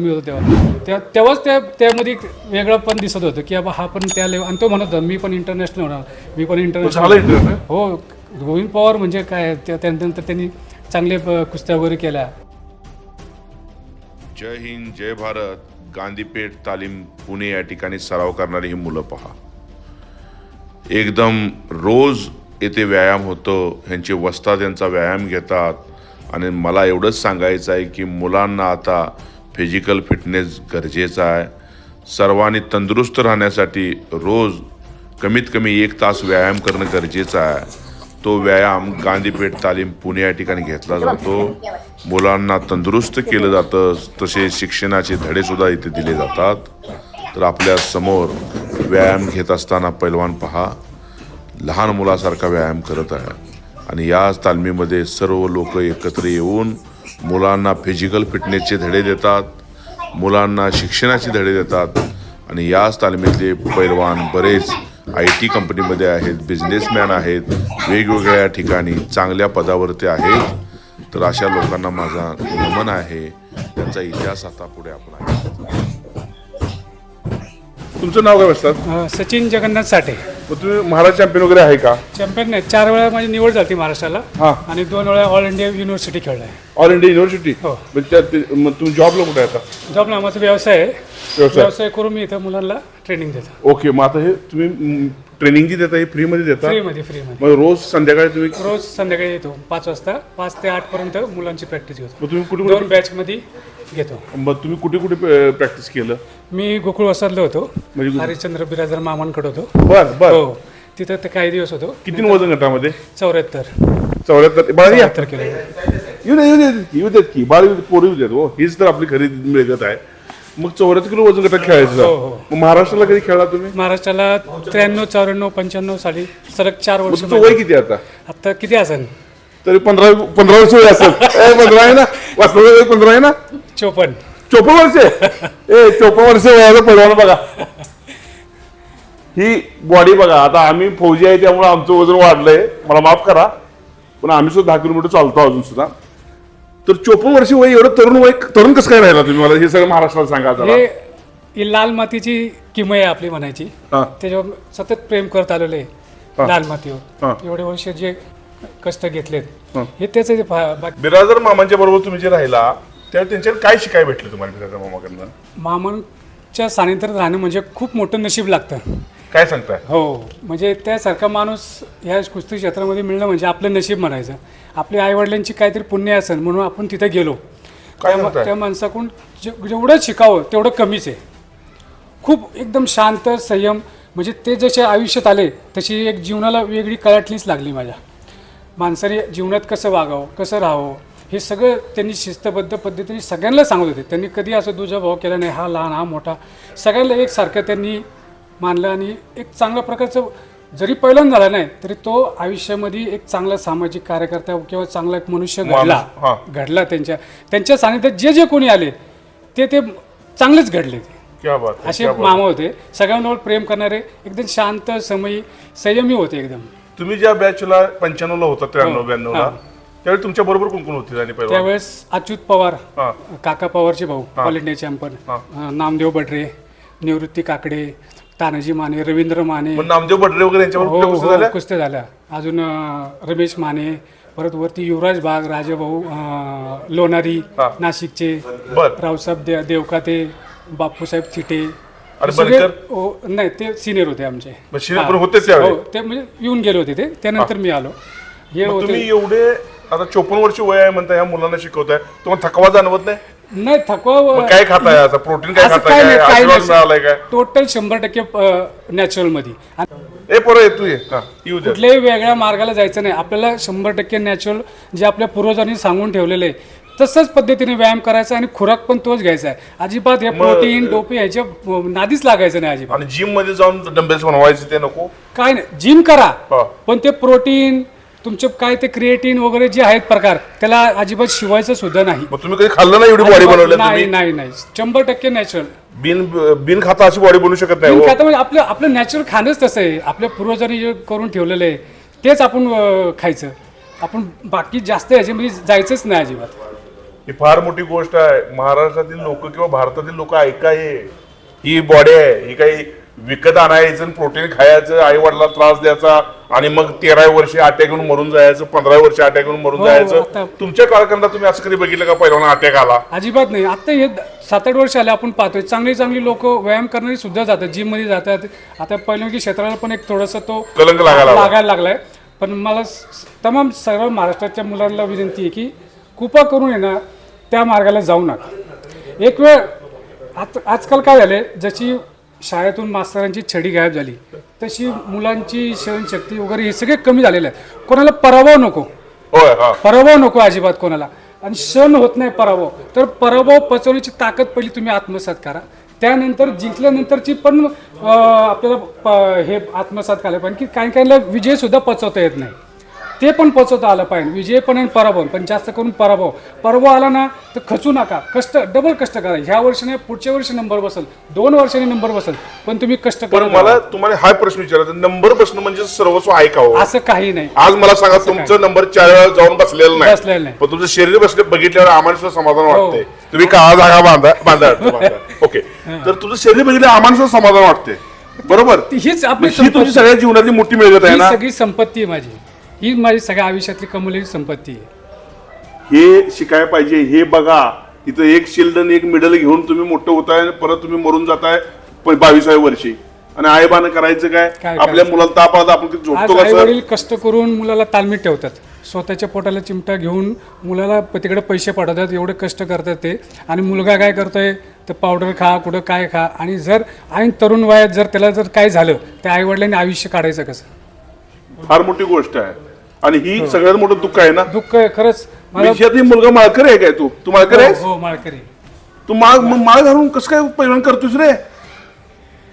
मी होतो तेव्हा. त्या तेव्हाच त्या त्यामध्ये एक वेगळं पण दिसत होतं की बाबा हा पण त्या लेवल आणि तो म्हणत होता मी पण इंटरनॅशनल होणार. मी पण झालं इंटरनॅशनल इंटरव्ह्यू हो? गोविंद पवार म्हणजे काय? त्या- त्यानंतर त्यांनी चांगले कुस्त्या वगैरे केल्या. जय हिंद जय भारत. गांधीपेठ तालीम पुणे या ठिकाणी सराव करणारी ही मुलं पहा. एकदम रोज येथे व्यायाम होतो ह्यांचे वस्ताद यांचा व्यायाम घेतात. आणि मला एवढंच सांगायचं आहे की मुलांना आता फिजिकल फिटनेस गरजेचा आहे. सर्वांनी तंदुरुस्त राहण्यासाठी रोज कमीत कमी एक तास व्यायाम करणं गरजेचं आहे. तो व्यायाम गांधीपेठ तालीम पुणे या ठिकाणी घेतला जातो. मुलांना तंदुरुस्त केलं जातं तसे शिक्षणाचे धडेसुद्धा इथे दिले जातात. तर आपल्यासमोर व्यायाम घेत असताना पैलवान पहा. लहान मुलासारखा व्यायाम करत आहे. आणि याच तालमीमध्ये सर्व लोक एकत्र येऊन मुलांना फिजिकल फिटनेसचे धडे देतात मुलांना शिक्षणाचे धडे देतात आणि याच तालमीतले पैलवान बरेच आय टी कंपनीमध्ये आहेत बिझनेसमॅन आहेत वेगवेगळ्या ठिकाणी चांगल्या पदावरती आहेत. तर अशा लोकांना माझा नमन आहे. त्यांचा इतिहास आता पुढे आपण आहे तुमचं नाव काय बसतात? अं, सचिन जगन्नाथ साठे. मग तुम्ही महाराज चॅम्पियन वगैरे आहे का? चॅम्पियन नाही. चार वेळा माझी निवड झाली महाराष्ट्राला. हा. आणि दोन वेळा ऑल इंडिया युनिव्हर्सिटी खेळलाय ऑल इंडिया युनिव्हर्सिटी हो. मग त्यात ते- मग तुम्ही जॉबला कुठे आहे आता? जॉब नावाचा व्यवसाय आहे. व्यवसाय. व्यवसाय करून मी इथं मुलांना ट्रेनिंग देतो. ओके मग आता हे तुम्ही ट्रेनिंग जी देता हे फ्रीमध्ये देता? फ्रीमध्ये फ्रीमध्ये. मग रोज संध्याकाळी तुम्ही रोज संध्याकाळी येतो पाच वाजता. पाच ते आठ पर्यंत मुलांची प्रॅक्टिस घेतो. मग तुम्ही कुठे दोन बॅच मध्ये घेतो. मग तुम्ही कुठे कुठे प्रॅक्टिस केलं? मी गोकुळ वसादलो होतो. म्हणजे? हरिश्चंद्र बिराजर मामांकडे होतो. बर बर. हो. तिथं ते काही दिवस होतो. किती वजन गटामध्ये चौऱ्याहत्तर. चौऱ्याहत्तर. बाळा या. चौऱ्याहत्तर किलो. येऊ दे येऊ दे येऊ देत की. बाळ येऊ देत, पोरं येऊ देत. हो हीच तर आपली खरी मिळत आहे. मग चौऱ्याहत्तर किलो वजन गटात खेळायचं. हो, हो. मग महाराष्ट्राला कधी खेळला तुम्ही? महाराष्ट्राला त्र्याण्णव चौऱ्याण्णव पंच्याण्णव साली सलग चार वर्ष तुमचं वय किती आता? आता किती असेल? तरी पंधरा पंधरा वर्ष वय असेल. ए, पंधरा आहे ना? वास्तवाला वय पंधरा आहे ना? चोपन्न. चोपन्न वर्ष? ए चोपन्न वर्ष वयाचा पैलवान बघा. ही बॉडी बघा आता आम्ही फौजी आहे त्यामुळे आमचं वजन वाढलंय. मला माफ करा. पण आम्ही सुद्धा दहा किलोमीटर चालतो अजून सुद्धा. तर चोपन्न वर्ष वय एवढं तरुण वय तरुण कसं काय राहिला तुम्ही? मला हे सगळं महाराष्ट्राला सांगा जरा. हे ही लाल मातीची किमय आहे आपली म्हणायची. हा. त्याच्यावर सतत प्रेम करत आलेलो आहे. लाल हा. मातीवर एवढे वर्ष जे कष्ट घेतलेत हा. हे त्याच बिराजर मामांच्या बरोबर तुम्ही जे राहिला त्यावेळी त्यांच्यावर काय शिकाय भेटलं तुम्हाला बिराजर मामाकडनं? मामांच्या सानिध्यात राहणं म्हणजे खूप मोठं नशीब लागतं. काय सांगताय? हो म्हणजे त्यासारखा माणूस ह्या कुस्ती क्षेत्रामध्ये मिळणं म्हणजे आपलं नशीब म्हणायचं. आपल्या आईवडिलांची काहीतरी पुण्य असेल म्हणून आपण तिथे गेलो. काय त्या- म्हणताय? त्या माणसाकडून जे- जेवढं शिकावं तेवढं कमीच आहे. खूप एकदम शांत संयम म्हणजे ते जसे आयुष्यात आले तशी एक जीवनाला वेगळी कळाटलीच लागली माझ्या. माणसाने जीवनात कसं वागावं कसं राहावं हे सगळं त्यांनी शिस्तबद्ध पद्धतीने सगळ्यांना सांगत होते. त्यांनी कधी असं दुजाभाव केला नाही हा लहान हा मोठा सगळ्यांना एकसारखं त्यांनी मानलं आणि एक चांगल्या प्रकारचं जरी पहिल्यांदा झाला नाही तरी तो आयुष्यामध्ये एक चांगला सामाजिक कार्यकर्ता किंवा चांगला एक मनुष्य घडला हा. घडला त्यांच्या त्यांच्या सानिध्यात जे जे कोणी आले ते ते चांगलेच घडले ते क्या बात है, असे क्या बात. मामा होते सगळ्यांवर प्रेम करणारे एकदम शांत समयी संयमी होते एकदम तुम्ही ज्या बॅचला पंच्याण्णवला होता त्र्याण्णव हो. ब्याण्णवला. त्यावेळी तुमच्या बरोबर कोण कोण होते आणि पहिला त्यावेळेस अच्युत पवार हा काका पवारचे भाऊ all India champion Namdev Badre Nivrutti Kakde Tanaji Mane Ravindra Mane. मग नामदेव बडरे वगैरे यांच्यावर हो कुठल्या कुस्त्या हो झाल्या? कुस्त्या झाल्या. अजून अं, रमेश माने परत वरती युवराज बाग राजाभाऊ अं, लोणारी हा. नाशिकचे बर. रावसाहेब दे देवकाते बापूसाहेब थिटे आणि सगळे- बनकर? हो, नाही ते सिनियर होते आमचे. मग senior हा. पण होतेच त्यावेळी? हो ते म्हणजे येऊन गेले होते ते. त्यानंतर मी आलो. हे मग होते. तुम्ही एवढे आता चोपन्न वर्ष वय आहे म्हणता ह्या मुलांना शिकवताय. तुम्हाला थकवा जाणवत नाही? नाही थकवा मग काय खाताय आता प्रोटीन काय असं खाताय काय काय नाही काय आशीर्वाद मिळालाय काय? टोटल शंभर टक्के नॅचरलमध्ये. आणि ए पोरं येतो ये. हा, येऊ दे. कुठल्याही वेगळ्या मार्गाला जायचं नाही. आपल्याला शंभर टक्के नॅचरल जे आपल्या पूर्वजांनी सांगून ठेवलेलं आहे तसंच पद्धतीने व्यायाम करायचा आणि खुराक पण तोच घ्यायचा आहे. अजिबात हे प्रोटीन डोपी ह्याच्या अं, नादीच लागायचं नाही अजिबात. आणि जिममध्ये जाऊन डंबेल्स बनवायचे ते नको? काय नाही. जिम करा. हा. पण ते प्रोटीन तुमचे काय ते क्रिएटिन वगैरे जे आहेत प्रकार त्याला अजिबात शिवायचं सुद्धा नाही. मग तुम्ही कधी खाल्लं नाही एवढी बॉडी बनवली नाही तुम्ही? नाही नाही शंभर टक्के नॅचरल बिन बिन खाता अशी बॉडी बनवू शकत नाही हो. खाता म्हणजे आपलं आपलं नॅचरल खाणंच तसं आहे. आपल्या पूर्वजांनी जे करून ठेवलेलं आहे तेच आपण अं, खायचं. आपण बाकी जास्त ह्याच्यामध्ये जायचंच नाही अजिबात. ही फार मोठी गोष्ट आहे. महाराष्ट्रातील लोक किंवा भारतातील लोक ऐका हे. ही बॉडी आहे. ही काही विकत आणायचं प्रोटीन खायचं आई वडिला त्रास द्यायचा आणि मग तेरा वर्षी अटॅक येऊन मरून जायचं पंधरा वर्षी अटॅक येऊन मरून हो, जायचं. आता- तुमच्या काळखंडात तुम्ही असं कधी बघितलं का पहिला अटॅक आला? अजिबात नाही. आता हे सात आठ वर्ष आले आपण पाहतोय. चांगली चांगली लोक व्यायाम करणारी सुद्धा जातात जिममध्ये जातात. आता पहिलं की क्षेत्राला पण एक थोडासा तो कलंक लागायला लागला. लागायला लागलाय. पण मला स- तमाम सर्व महाराष्ट्राच्या मुलांना विनंती आहे की कृपा करून आहे ना त्या मार्गाला जाऊ नका. एक वेळ आत आजकाल काय झालंय? जशी शाळेतून मास्तरांची छडी गायब झाली. तशी मुलांची सहनशक्ती वगैरे हे सगळे कमी झालेले आहेत. कोणाला पराभव नको. हा. पराभव नको अजिबात कोणाला. आणि सण होत नाही पराभव. तर पराभव पचवण्याची ताकद पहिली तुम्ही आत्मसात करा. त्यानंतर जिंकल्यानंतरची पण आपल्याला हे आत्मसात करायला पाहिजे. की काही काहीला विजय सुद्धा पचवता येत नाही. ते पण पचवता आलं पाहिजे. विजय पण आणि पराभव पण जास्त करून पराभव. पराभव आला ना तर खचू नका. कष्ट डबल कष्ट करा. ह्या वर्षाने पुढच्या वर्षी नंबर बसल. दोन वर्षांनी नंबर बसल. पण तुम्ही कष्ट पण करा मला तुम्हाला हा प्रश्न विचारायचा नंबर बसणं म्हणजे सर्वस्व आहे का हो? असं काही नाही. आज मला सांगा तुमचं नंबर चार वेळा जाऊन बसलेलं नाही. बसलेलं नाही. पण तुमचं शरीर बसले बघितल्यावर आम्हाला सुद्धा समाधान हो. वाटते तुम्ही काळा जागा बांधा बांधा. ओके तर तुझं शरीर बघितलं आम्हाला सुद्धा समाधान वाटते बरोबर? ती- हीच आपली ही तुमची संपत्ती. सगळ्या जीवनातली मोठी मिळत आहे ही ना? सगळी संपत्ती आहे माझी. ही माझी सगळ्या आयुष्यातली कमवलेली संपत्ती आहे. हे शिकाय पाहिजे हे बघा. इथं एक शिल्ड आणि एक मिडल घेऊन तुम्ही मोठं होताय आणि परत तुम्ही मरून जाताय प- बावीसाव्या वर्षी. आणि आईबानं करायचं काय? काय आपल्या करायचं? मुलाला ताप आला तर आपण आज झोपतो आई कसं? वडील कष्ट करून मुलाला तालमीत ठेवतात. स्वतःच्या पोटाला चिमटा घेऊन मुलाला प- तिकडे पैसे पाठवतात एवढे कष्ट करतात ते. आणि मुलगा काय करतोय? तर पावडर खा कुठं काय खा. आणि जर ऐन तरुण वयात जर त्याला जर काय झालं त्या आई वडिलांनी आयुष्य काढायचं कसं? फार मोठी गोष्ट आहे. आणि हो. सगळ्यात मोठं दुःख आहे ना? दुःख आहे खरंच. मला विषयातली मुलगा माळकर आहे काय तू? तू माळकर आहेस? हो हो, माळकरी. तू माळ मग माळ घालून कसं काय पहिलवान करतोस रे?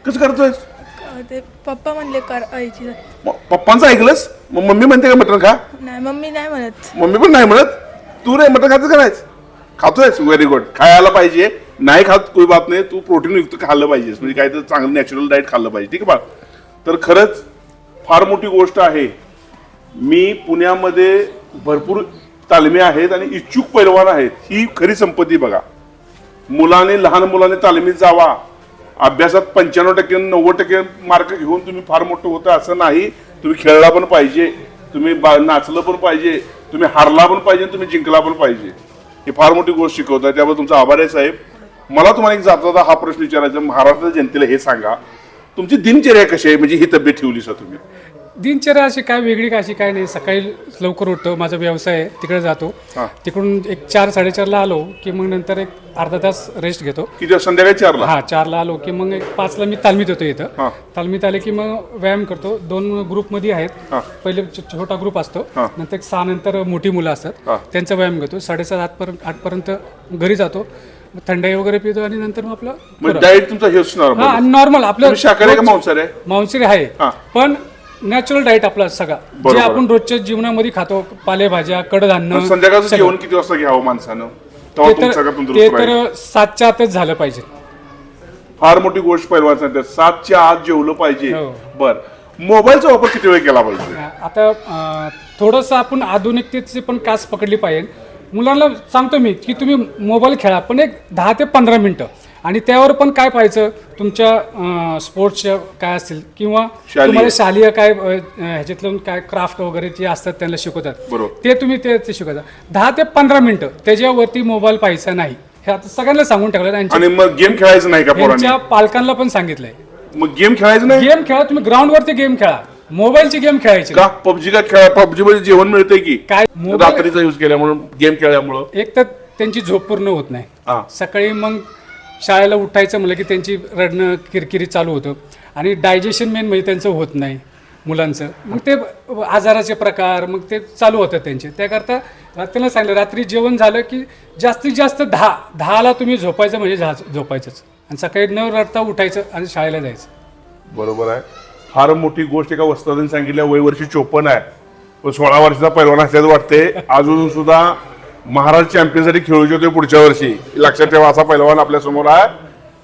कसं करतोय ते पप्पा म्हणले करायची पप्पांचं ऐकलंस? मग मम्मी म्हणते का मटण खा? नाही मम्मी नाही म्हणत. मम्मी पण नाही म्हणत? तू रे मटण खायचं करायच खातोयस व्हेरी गुड खायला पाहिजे. नाही खात कोई बात नाही. तू प्रोटीन युक्त खाल्लं पाहिजेस. म्हणजे काय तर चांगलं नॅचरल डाएट खाल्लं पाहिजे. ठीक आहे बाळ? तर खरंच फार मोठी गोष्ट आहे. मी पुण्यामध्ये भरपूर तालमी आहेत आणि इच्छुक पैलवान आहेत. ही खरी संपत्ती बघा. मुलाने लहान मुलाने तालमीत जावा. अभ्यासात पंच्याण्णव टक्के नव्वद टक्के मार्क घेऊन तुम्ही फार मोठं होता असं नाही. तुम्ही खेळला पण पाहिजे. तुम्ही बा- नाचलं पण पाहिजे. तुम्ही हारला पण पाहिजे आणि तुम्ही जिंकला पण पाहिजे. ही फार मोठी गोष्ट शिकवताय. त्यामुळे तुमचा आभार आहे साहेब. मला तुम्हाला एक जाता हा प्रश्न विचारायचा महाराष्ट्राच्या जनतेला हे सांगा. तुमची दिनचर्या कशी आहे? म्हणजे ही तब्येत ठेवली सर तुम्ही. दिनचर्या अशी काय वेगळी काय अशी काय नाही. सकाळी लवकर उठतो. माझा व्यवसाय आहे तिकडे जातो. तिकडून एक चार साडेचारला आलो की मग नंतर एक अर्धा तास रेस्ट घेतो. किती संध्याकाळी चारला? हा चारला आलो की मग एक पाचला मी तालमीत होतो. इथं. तालमीत आले की मग व्यायाम करतो. दोन ग्रुपमध्ये आहेत. पहिले छ- छोटा ग्रुप असतो. नंतर एक सहा नंतर मोठी मुलं. असतात. त्यांचा व्यायाम घेतो. साडेसात आठपर्यंत आठपर्यंत घरी जातो. मग थंडाई वगैरे पितो आणि नंतर मग आपलं मग डाएट तुमचा हे असणार हा नॉर्मल आपलं तुम्ही शाकाहारी का मांसाहारी आहे? मांसाहारी आहे. हा. पण नॅचरल डाएट आपला सगळा. जे बरोबर. आपण रोजच्या जीवनामध्ये खातो पालेभाज्या कडधान्य संध्याकाळचं सगळं. जेवण किती वाजता घ्यावं माणसानं? तेव्हा ते तुमचं तर सगळं ते तंदुरुस्त राहील? तर सातच्या आतच झालं पाहिजे. फार मोठी गोष्ट पहिलवान सांगतात सातच्या आत जेवलं पाहिजे. हो. बर. मोबाईलचा वापर किती वेळ केला पाहिजे? आता अं, थोडंसं आपण आधुनिकतेची पण कास पकडली पाहिजे. मुलांना सांगतो मी की तुम्ही मोबाईल खेळा पण एक दहा ते पंधरा मिनटं. आणि त्यावर पण काय पाहायचं? तुमच्या स्पोर्ट्सच्या काय असतील किंवा. तुम्हाला शालेय काय ह्याच्यातलं काय क्राफ्ट वगैरे जे असतात त्यांना शिकवतात. ते तुम्ही ते शिकवता. दहा ते पंधरा मिनटं त्याच्यावरती मोबाईल पाहायचा नाही. हे आता सगळ्यांना सांगून टाकलं त्यांच्या आणि मग गेम खेळायचं नाही का पालकांना पण सांगितलंय. मग गेम खेळायचं नाही? गेम खेळा तुम्ही ग्राउंडवरती गेम खेळा. मोबाईलची गेम खेळायची. का? पबजी का खेळा? पबजी मध्ये जेवण मिळतंय की? काय? रात्रीचा युज केल्यामुळे गेम खेळल्यामुळं. एक तर त्यांची झोप पूर्ण होत नाही. सकाळी मग शाळेला उठायचं म्हणलं की त्यांची रडणं किरकिरी चालू होतं. आणि डायजेशन मेन म्हणजे त्यांचं होत नाही मुलांचं. मग ते आजाराचे प्रकार मग ते चालू होतं त्यांचे. त्याकरता त्यांना सांगितलं रात्री जेवण झालं की जास्तीत जास्त दहा दहाला तुम्ही झोपायचं म्हणजे झा- झोपायचंच. आणि सकाळी न रडता उठायचं आणि शाळेला जायचं. बरोबर आहे. फार मोठी गोष्ट एका वस्तादांनी सांगितल्या वय वर्षी चोपन्न आहे. पण सोळा वर्षाचा पैलवान असल्याचं वाटते अजून सुद्धा महाराष्ट्र चॅम्पियनसाठी खेळू शकतो पुढच्या वर्षी. लक्षात ठेवा असा पैलवान आपल्यासमोर आहे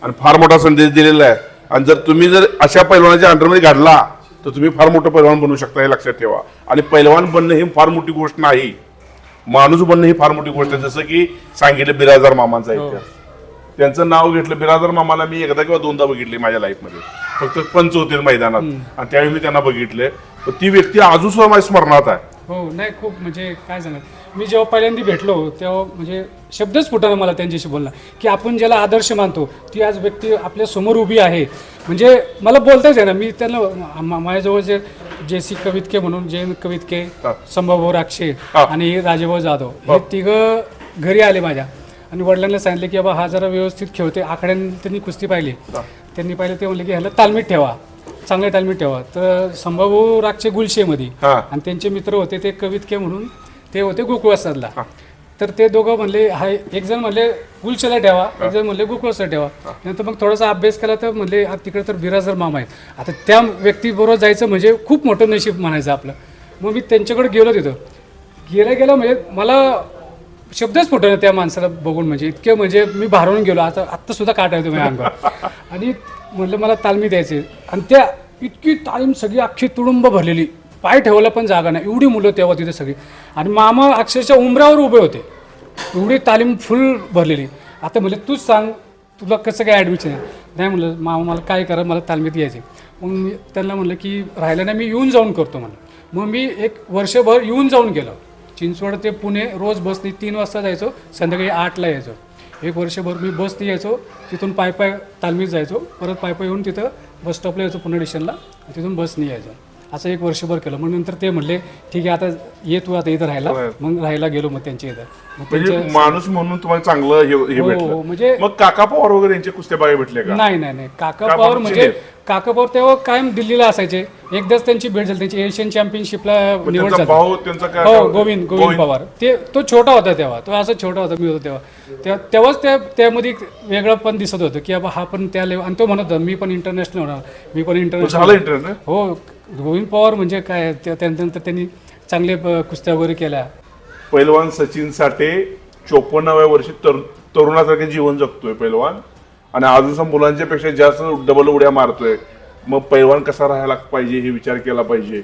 आणि फार मोठा संदेश दिलेला आहे. आणि जर तुम्ही जर अशा पैलवानाच्या अंडरमध्ये घडला तर तुम्ही फार मोठं पैलवान बनू शकता हे लक्षात ठेवा. आणि पैलवान बनणं ही फार मोठी गोष्ट नाही. माणूस बनणं ही फार मोठी गोष्ट आहे. जसं की सांगितलं बिराजदार मामांचा इतिहास. त्यांचं नाव घेतलं बिराजदार मामाला मी एकदा किंवा दोनदा बघितले माझ्या लाईफमध्ये फक्त पंच होते मैदानात. आणि त्यावेळी मी त्यांना बघितले. ती व्यक्ती अजून सुद्धा माझ्या स्मरणात आहे. हो नाही खूप म्हणजे काय सांगत मी जेव्हा पहिल्यांदा भेटलो तेव्हा म्हणजे शब्दच फुटाना मला त्यांच्याशी बोलला की आपण ज्याला आदर्श मानतो ती आज व्यक्ती आपल्यासमोर उभी आहे. म्हणजे मला बोलताच आहे ना मी त्यांना माझ्याजवळ जे जे सी कवितके म्हणून जयंत कवितके. संभाभाऊ राक्षे. आणि राजेभाऊ जाधव हे तिघं घरी आले माझ्या. आणि वडिलांना सांगितले की बाबा हा जरा व्यवस्थित खेळते आकड्याने त्यांनी कुस्ती पाहिली. त्यांनी पाहिलं ते म्हणले की ह्याला तालमीत ठेवा. चांगल्या तालमीत ठेवा. तर संभाभाऊ राक्षे गुलशेमध्ये. आणि त्यांचे मित्र होते ते कवितके म्हणून ते होते गोकुळासादला तर ते दोघं म्हणले हा एक जण म्हणले गुलशेला ठेवा एक जण म्हणले गोकुळासला ठेवा. नंतर मग थोडासा अभ्यास केला तर म्हणले "आ, तिकडे तर बिराजर मामा आहेत. आता त्या व्यक्तीबरोबर जायचं म्हणजे खूप मोठं नशीब म्हणायचं आपलं. मग मी त्यांच्याकडे गेलो तिथं. गेलं गेलं म्हणजे मला शब्दच फुटलं त्या माणसाला बघून म्हणजे. इतके म्हणजे मी भारून गेलो. आता आत्ता सुद्धा काट आहे तुम्ही अंगावर. आणि म्हणलं मला तालमी द्यायचे आणि त्या इतकी तालीम सगळी अख्खी तुडुंब भरलेली. पाय ठेवायला पण जागा नाही. एवढी मुलं तेव्हा तिथे सगळी. आणि मामा अक्षरशः उमरावर उभे होते. एवढी तालीम फुल भरलेली. आता म्हणजे तूच सांग तुला कसं काय ॲडमिशन आहे? नाही म्हणलं मामा मला काय करा मला तालमीत यायचे मग मी त्यांना म्हणलं की राहिलं नाही मी येऊन जाऊन करतो म्हणलं. मग मी एक वर्षभर येऊन जाऊन गेलो. चिंचवड ते पुणे रोज बसने तीन वाजता जायचो संध्याकाळी आठला यायचो. एक वर्षभर मी बसने यायचो तिथून पाय पाय तालमीत जायचो. परत पाय पाय येऊन तिथं बस स्टॉपला यायचो पुणे स्टेशनला तिथून बसने यायचो. असं एक वर्षभर केलं. मग नंतर ते म्हणले ठीक आहे आता ये तू आता इथं राहायला. मग राहायला गेलो मग त्यांच्या इथं. मग म्हणजे त्यांच्या माणूस म्हणून तुम्हाला चांगलं हे हे हो, भेटलं. म्हणजे- मग काका पवार वगैरे यांचे कुस्त्या बघायला भेटले का? नाही नाही नाही. काका पवार म्हणजे शिंदे? काका पवार तेव्हा कायम दिल्लीला असायचे. एकदाच त्यांची भेट झाली. त्यांची एशियन चॅम्पियनशिपला पण निवड त्यांचा झाली. भाऊ त्यांचा काय हो गोविंद गोविंद. पवार. ते तो छोटा होता तेव्हा. तो असं छोटा होता मी होतो तेव्हा. तेव्हा तेव्हाच त्या त्यामध्ये एक वेगळं पण दिसत होतं की बाबा हा पण त्या लेवल आणि तो म्हणत होता मी पण इंटरनॅशनल होणार. मी पण झालं इंटरनॅशनल हो गोविंद पवार म्हणजे काय? त्या- त्यानंतर त्यांनी चांगले कुस्त्या वगैरे केल्या. पैलवान सचिन साठे चोपन्नाव्या वर्षी तर तरुणासारखे जीवन जगतोय पैलवान. आणि अजून सुद्धा मुलांच्या पेक्षा जास्त डबल उड्या मारतोय. मग पैलवान कसा राहायला पाहिजे हे विचार केला पाहिजे.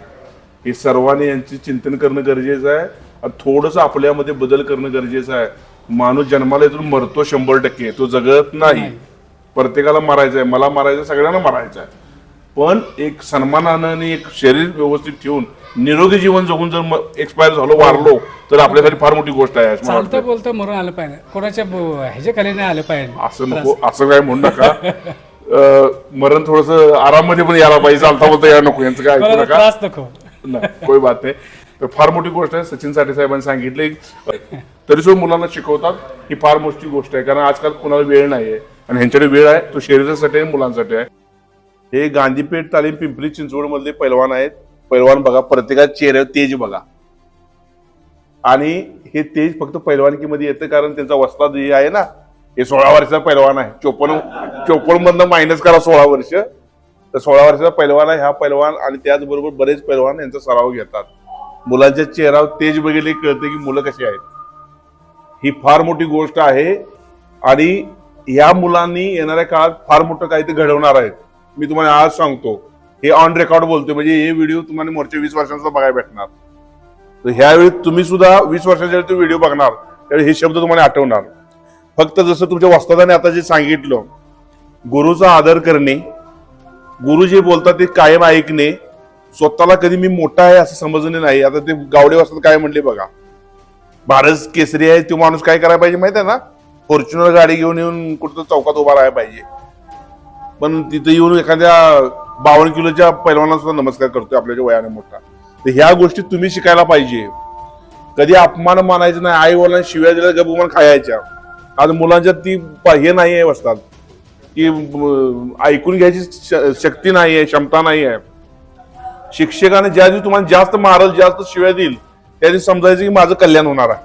हे सर्वांनी यांचे चिंतन करणं गरजेचं आहे आणि थोडंसं आपल्यामध्ये बदल करणं गरजेचं आहे. माणूस जन्माला इथून मरतो शंभर टक्के. तो जगत नाही. प्रत्येकाला मारायचं आहे मला मारायचं आहे, सगळ्यांना मारायचं आहे पण एक सन्मानानं आणि एक शरीर व्यवस्थित ठेवून निरोगी जीवन जगून जर एक्सपायर झालो वारलो तर आपल्यासाठी फार मोठी गोष्ट आहे असं मला चालतं वाटतं. बोलतं मरून आलं पाहिजे. कोणाच्या ब- ह्याच्या खाली नाही आलं पाहिजे. असं नको असं काय म्हणू नका. अं, मरण थोडस आराममध्ये पण यायला पाहिजे चालता बोलता यायला नको यांचं काय ऐकू कोणाला नका. त्रास नको. नाही कोई बात नाही. तर फार मोठी गोष्ट आहे सचिन साठे साहेबांनी सांगितले तरी सुद्धा मुलांना शिकवतात ही फार मोठी गोष्ट आहे कारण आजकाल कोणाला वेळ नाही आहे आणि ह्यांच्याकडे वेळ आहे तो शरीरासाठी आणि मुलांसाठी आहे. हे गांधीपेठ तालीम पिंपरी चिंचवडमधले पैलवान आहेत. पैलवान बघा प्रत्येकाच्या चेहऱ्यावर तेज बघा. आणि हे तेज फक्त पैलवानकीमध्ये येतं कारण त्यांचा वस्ता जे आहे ना हे सोळा वर्षाचा पैलवान आहे. चोपन्न चोपन्न मधनं मायनस करा सोळा वर्ष. तर सोळा वर्षाचा पैलवान आहे. हा पैलवान आणि त्याचबरोबर बरेच पैलवान यांचा सराव घेतात. मुलांच्या चेहऱ्यावर तेज बघितले कळते की मुलं कशी आहेत. ही फार मोठी गोष्ट आहे आणि या मुलांनी येणाऱ्या काळात फार मोठं काहीतरी घडवणार आहेत. मी तुम्हाला आज सांगतो हे ऑन रेकॉर्ड बोलतोय म्हणजे हे व्हिडिओ तुम्हाला मोठ्या वीस वर्षांचा बघायला भेटणार. तर ह्यावेळी तुम्ही सुद्धा वीस वर्षाच्या वेळी व्हिडिओ बघणार त्यावेळी हे शब्द तुम्हाला आठवणार. फक्त जसं तुमच्या वस्तादाने आता जे सांगितलं गुरुचा आदर करणे गुरु जे बोलतात ते कायम ऐकणे स्वतःला कधी मी मोठा आहे असं समजणे नाही आता ते गावडे वस्तात काय म्हणले बघा भारत केसरी आहे तो माणूस काय करायला पाहिजे माहिती आहे ना? फॉर्च्युनर गाडी घेऊन येऊन कुठं चौकात उभा राहायला पाहिजे. पण तिथे येऊन एखाद्या बावन्न किलोच्या पैलवानाला सुद्धा नमस्कार करतोय आपल्याच्या वयाने मोठा. तर ह्या गोष्टी तुम्ही शिकायला पाहिजे. कधी अपमान मानायचं नाही आई वडिलांना शिव्या दिल्या गपमान खायच्या. आज मुलांच्या ती प- हे नाही आहे वसतात की ऐकून घ्यायची श- शक्ती नाही आहे क्षमता नाही आहे शिक्षकाने ज्या दिवशी तुम्हाला जास्त मारल जास्त शिव्या देईल त्या दिवशी समजायचं की माझं कल्याण होणार आहे.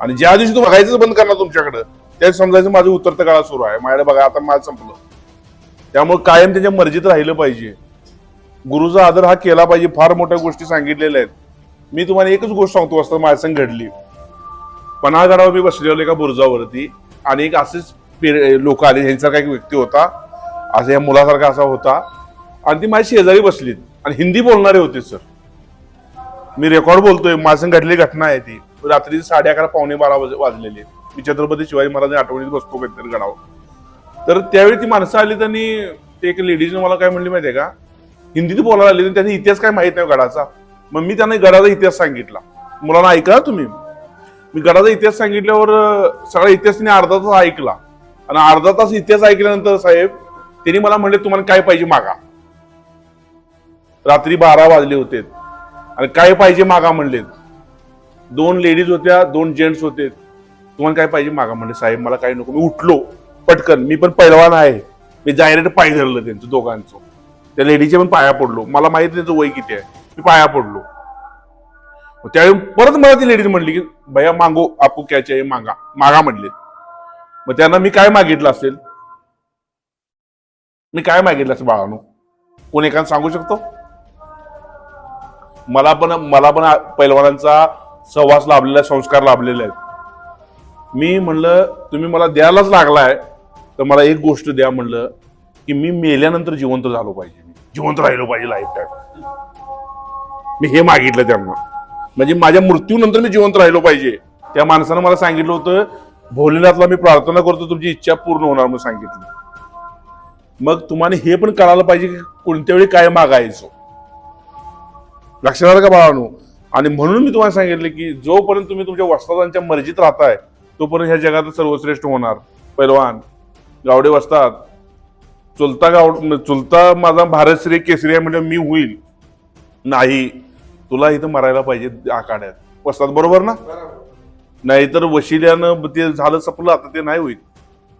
आणि ज्या दिवशी तू बघायचंच बंद करणार तुमच्याकडे त्या दिवशी समजायचं माझं उतरतं काळा सुरू आहे. माझ्याकडे बघा आता माझं संपलं. त्यामुळे कायम त्याच्या मर्जीत राहिलं पाहिजे. गुरुचा आदर हा केला पाहिजे फार मोठ्या गोष्टी सांगितलेल्या आहेत. मी तुम्हाला एकच गोष्ट सांगतो असतं माझ्यासंग घडली. पन्हाळगडावर मी बसलेलो एका बुरुजावरती आणि एक असेच लोक आले ह्यांचा एक व्यक्ती होता. असं या मुलासारखा असा होता. आणि ती माझी शेजारी बसलीत. आणि हिंदी बोलणारे होते सर. मी रेकॉर्ड बोलतोय माझं संग घडलेली घटना आहे ती. रात्री साडे अकरा पावणे बारा वाजलेली मी छत्रपती शिवाजी महाराज आठवणीत बसतो काहीतरी गडावर तर त्यावेळी ती माणसं आली त्यांनी ते एक लेडीजने मला काय म्हणली माहितीये का? हिंदीत बोलायला आली त्यांनी इतिहास काय माहीत नाही हो गडाचा. मग मी त्यांना गडाचा इतिहास सांगितला. मुलांना ऐका तुम्ही. मी गडाचा इतिहास सांगितल्यावर सगळा इतिहास त्यांनी अर्धा तास ऐकला. आणि अर्धा तास इतिहास ऐकल्यानंतर साहेब त्यांनी मला म्हणले तुम्हाला काय पाहिजे मागा. रात्री बारा वाजले होते. आणि काय पाहिजे मागा? म्हणले दोन लेडीज होत्या दोन जेंट्स होते. तुम्हाला काय पाहिजे मागा? म्हणले साहेब मला काही नको. मी उठलो. पटकन. मी पण पैलवान आहे. मी डायरेक्ट पाय धरलं त्यांचं दोघांचं. त्या लेडीच्या पण पाया पडलो. मला माहिती त्यांचं वय किती आहे. मी पाया पडलो. मग त्यावेळी परत मला ती लेडीज म्हणली की भैया मागो आपू क्या चाहिए? मागा. मागा म्हणले. मग त्यांना मी काय मागितलं असेल? मी काय मागितलं असेल बाळानो? कोण एखादं सांगू शकतो? मला पण मला पण पैलवानांचा सहवास लाभलेला आहे, संस्कार लाभलेले आहेत. मी म्हणलं तुम्ही मला द्यायलाच लागलाय तर मला एक गोष्ट द्या म्हणलं की मी मेल्यानंतर जिवंत झालो पाहिजे मी. जिवंत राहिलो पाहिजे लाईफ टाईम मी हे मागितलं त्यांना. म्हणजे माझ्या मृत्यूनंतर मी जिवंत राहिलो पाहिजे. त्या माणसानं मला सांगितलं होतं भोलेनाथला मी प्रार्थना करतो तुमची इच्छा पूर्ण होणार म्हणून सांगितलं. मग तुम्हाला हे पण कळायला पाहिजे की कोणत्या वेळी काय मागायचो. लक्षात आलं का बाळानो? आणि म्हणून मी तुम्हाला सांगितलं की जोपर्यंत तुम्ही तुमच्या वस्तादांच्या मर्जीत राहताय तोपर्यंत ह्या जगात सर्वश्रेष्ठ होणार. पैलवान. गावडे वस्तात चुलता गाव चुलता माझा भारतश्री केसरी आहे म्हणजे मी होईल. नाही तुला इथं मरायला पाहिजे आखाड्यात वसतात बरोबर ना? नाहीतर वशिल्यानं ते झालं सपलं आता ते नाही होईल.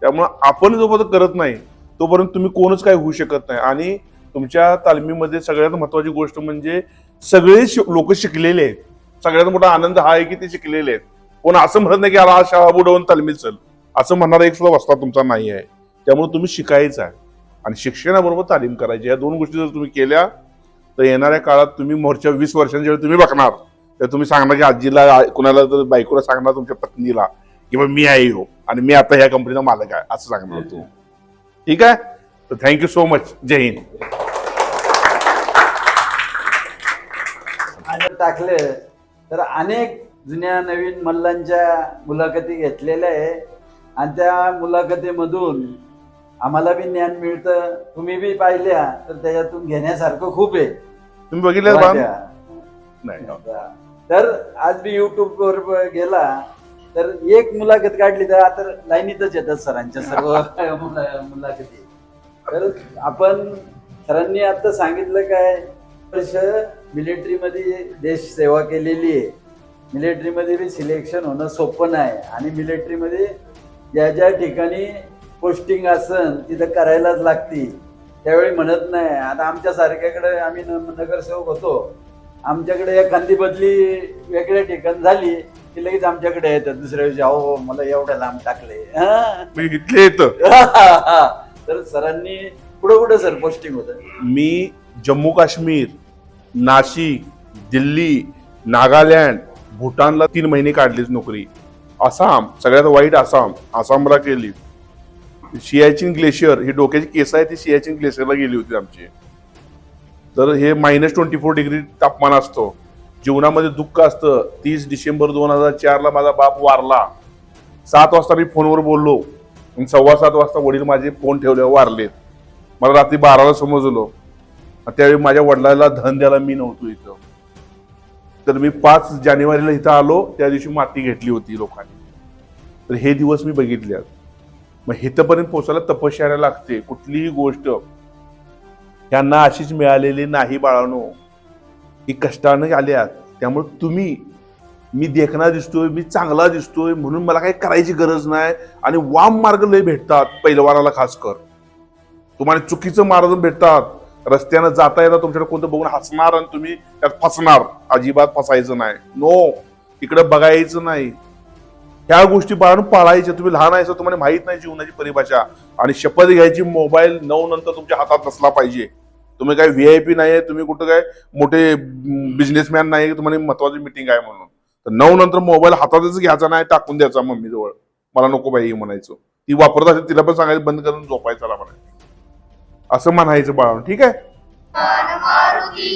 त्यामुळं आपण जोपर्यंत करत नाही तोपर्यंत तुम्ही कोणच काय होऊ शकत नाही. आणि तुमच्या तालमीमध्ये सगळ्यात महत्वाची गोष्ट म्हणजे सगळे लोक शिकलेले आहेत. सगळ्यात मोठा आनंद हा आहे की ते शिकलेले आहेत. कोण असं म्हणत नाही की अरे हा शाळा बुडवून तालमीत चल. असं म्हणणारा एक सुद्धा वस्ता तुमचा नाही आहे. त्यामुळे तुम्ही शिकायचं आहे. आणि शिक्षणाबरोबर तालीम करायची या दोन गोष्टी जर तुम्ही केल्या तर येणाऱ्या काळात तुम्ही मोर्चा वीस वर्षांच्या वेळी तुम्ही बघणार. तर तुम्ही सांगणार की आजीला कुणाला तर बायकोला सांगणार तुमच्या पत्नीला किंवा मी आहे हो आणि मी आता ह्या कंपनीचा मालक आहे असं सांगणार तू. ठीक आहे? तर थँक्यू सो मच जय हिंद. आणि टाकले तर अनेक जुन्या नवीन मल्लांच्या मुलाखती घेतलेल्या आहे. आणि त्या मुलाखतीमधून आम्हाला बी ज्ञान मिळतं. तुम्ही बी पाहिल्या तर त्याच्यातून घेण्यासारखं खूप आहे. तुम्ही बघितलं. नाही. तर आज बी युट्यूब वर गेला तर एक मुलाखत काढली तर आता लाईनीतच येतात सरांच्या सर्व मुला- मुलाखती. तर आपण सरांनी आता सांगितलं काय वर्ष मिलिटरीमध्ये देश सेवा केलेली आहे. मिलिटरीमध्ये बी सिलेक्शन होणं सोपं नाही. आणि मिलिटरीमध्ये ज्या ज्या ठिकाणी पोस्टिंग असन तिथं करायलाच लागती. त्यावेळी म्हणत नाही. आता आमच्या सारख्याकडे आम्ही नगरसेवक होतो. आमच्याकडे एखादी बदली वेगळ्या ठिकाण झाली की लगेच आमच्याकडे येतात. दुसऱ्या दिवशी अहो मला एवढ्या लांब टाकले. हा. मी इथले येतं. तर सरांनी पुढं पुढं सर पोस्टिंग होत? मी जम्मू काश्मीर नाशिक दिल्ली नागालँड भूटानला तीन महिने काढलीच नोकरी. आसाम सगळ्यात वाईट आसाम आसामला केली सियाचिन ग्लेशियर ही डोक्याची केस आहे ती सियाचिन ग्लेशियरला गेली होती आमची. तर हे मायनस ट्वेंटी फोर डिग्री तापमान असतो. जीवनामध्ये दुःख असतं. तीस डिसेंबर दोन हजार चारला माझा बाप वारला. सात वाजता मी फोनवर बोललो. आणि सव्वा सात वाजता वडील माझे फोन ठेवले वारलेत. मला रात्री बाराला समजलो. त्यावेळी माझ्या वडिलाला धन द्यायला मी नव्हतो इथं. तर मी पाच जानेवारीला इथं आलो त्या दिवशी माती घेतली होती लोकांनी. तर हे दिवस मी बघितले मग हिथपर्यंत पोचायला तपश्चर्या लागते. कुठलीही गोष्ट यांना अशीच मिळालेली नाही बाळानो. ही कष्टानं आल्यात. त्यामुळे तुम्ही मी देखना दिसतोय मी चांगला दिसतोय म्हणून मला काही करायची गरज नाही आणि वाम मार्ग लय भेटतात पैलवानाला खास कर तुम्हाला चुकीचं मार्ग भेटतात. रस्त्यानं जाता येता तुमच्याकडे कोणतं बघून हसणार आणि तुम्ही त्यात फसणार. अजिबात फसायचं नाही. नो इकडे बघायचं नाही. ह्या गोष्टी पाळून पाळायच्या. तुम्ही लहान आहे तुम्हाला माहीत नाही जीवनाची परिभाषा. आणि शपथ घ्यायची मोबाईल नऊ नंतर तुमच्या हातात नसला पाहिजे. तुम्ही काय व्ही आय पी नाही आहे तुम्ही कुठं काय मोठे बिझनेसमॅन नाही तुम्हाला महत्वाची मिटिंग आहे म्हणून. तर नऊ नंतर मोबाईल हातातच घ्यायचा नाही टाकून द्यायचा मम्मी जवळ मला नको बाई म्हणायचं. ती वापरत असेल तिला पण सांगायचं बंद करून झोपायचं मला म्हणायचं. असं म्हणायचं बाळा ठीक आहे? मारुती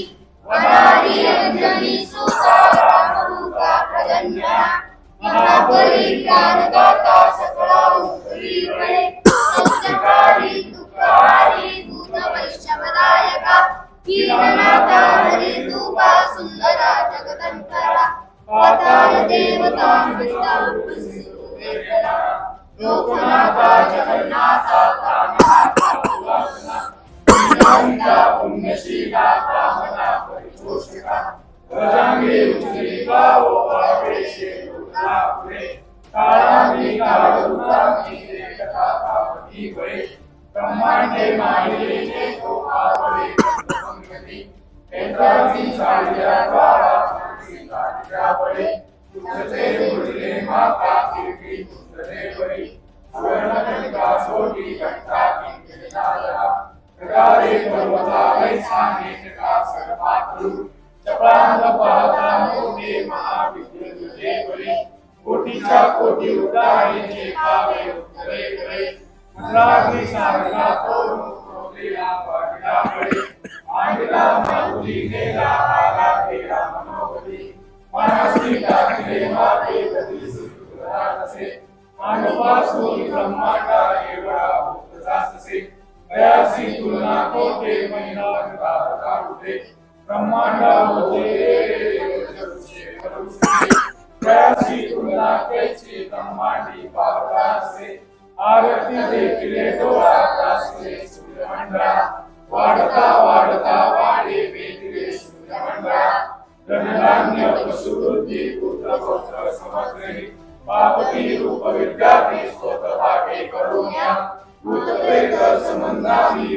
गजांगे उचलिका ओ आवेशे दुर्गापुरे काळांगी काळुतांगी देवता कामती बळे ब्रह्मांडे मांडलेले तो आवळे पंगती केंद्राची चालल्या द्वारा मानसी काढल्या बळे तुझते मुरले माता किरकी तुझते बळी स्वर्णगंगा सोटी घंटा किंकिणी नादरा प्रकारे पर्वता वैसाने का सर्वात्रू चपळांग पाहता मोठे महाविद्य तुझे बळी कोटीच्या कोटी उदाहरणे पावे उत्तरे करे मंत्राग्नी सागरा तोडून कोरलेला वाटला बळी मांडला माऊली नेला आला केला मनोगती मनासी टाकले माते कधी सुखदासे मानवासून ब्रह्मांडा एवढा भूत जातसे कयासी तुलना कोटे महिना काढते ब्रह्मांडा होते कयासी तुलना त्याची ब्रह्मांडी पावलासे आरती देखिले डोळा कासले सूर्यमंडळा वाढता वाढता वाढे वेगळे सूर्यमंडळा धनधान्य पशुवृद्धी पुत्र पौत्र समग्रे. पापती रूप विद्यार्थी स्वत भागे करुण्या. भूत प्रेत संबंधानी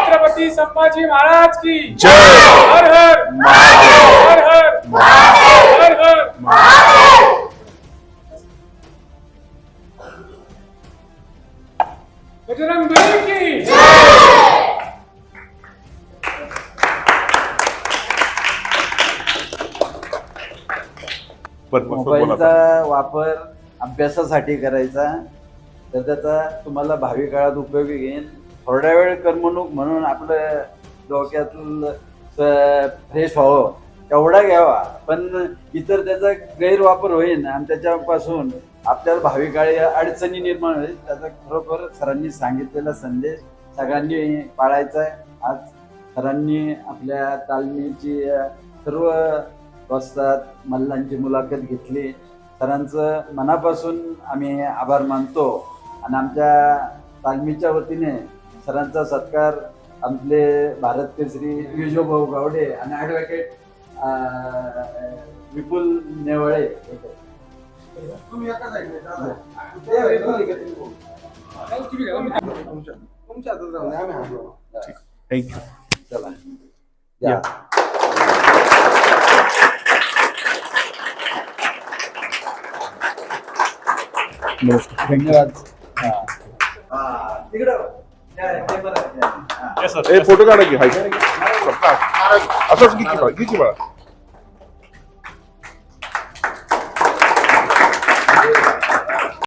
छत्रपती संभाजी महाराज की। हर हर। हर हर। हर हर। बजरंग बली की. मोबाईलचा वापर अभ्यासासाठी करायचा तर त्याचा तुम्हाला भावी काळात उपयोगी घेईन. थोड्या वेळ करमणूक म्हणून आपलं डोक्यातलं फ्रेश व्हावं तेवढा घ्यावा. पण इतर त्याचा गैरवापर होईल आणि त्याच्यापासून आपल्याला भावी काळी अडचणी निर्माण होईल त्याचा खरोखर सरांनी सांगितलेला संदेश सगळ्यांनी पाळायचा आहे. आज सरांनी आपल्या तालमीची सर्व वस्तात मल्लांची मुलाखत घेतली. सरांचं मनापासून आम्ही आभार मानतो आणि आमच्या तालमीच्या वतीने सरांचा सत्कार आपले भारत केसरी विजोभाऊ गावडे आणि ॲडव्होकेट विपुल नेवळे तुम्ही एका तुमच्या हातात राहून द्या, आम्ही हात थँक्यू चला. या. धन्यवाद. हा. हा, तिकडं या, camera, या. हा. ए फोटो काढा की हाय असंच घे की बाळा, घे की बाळा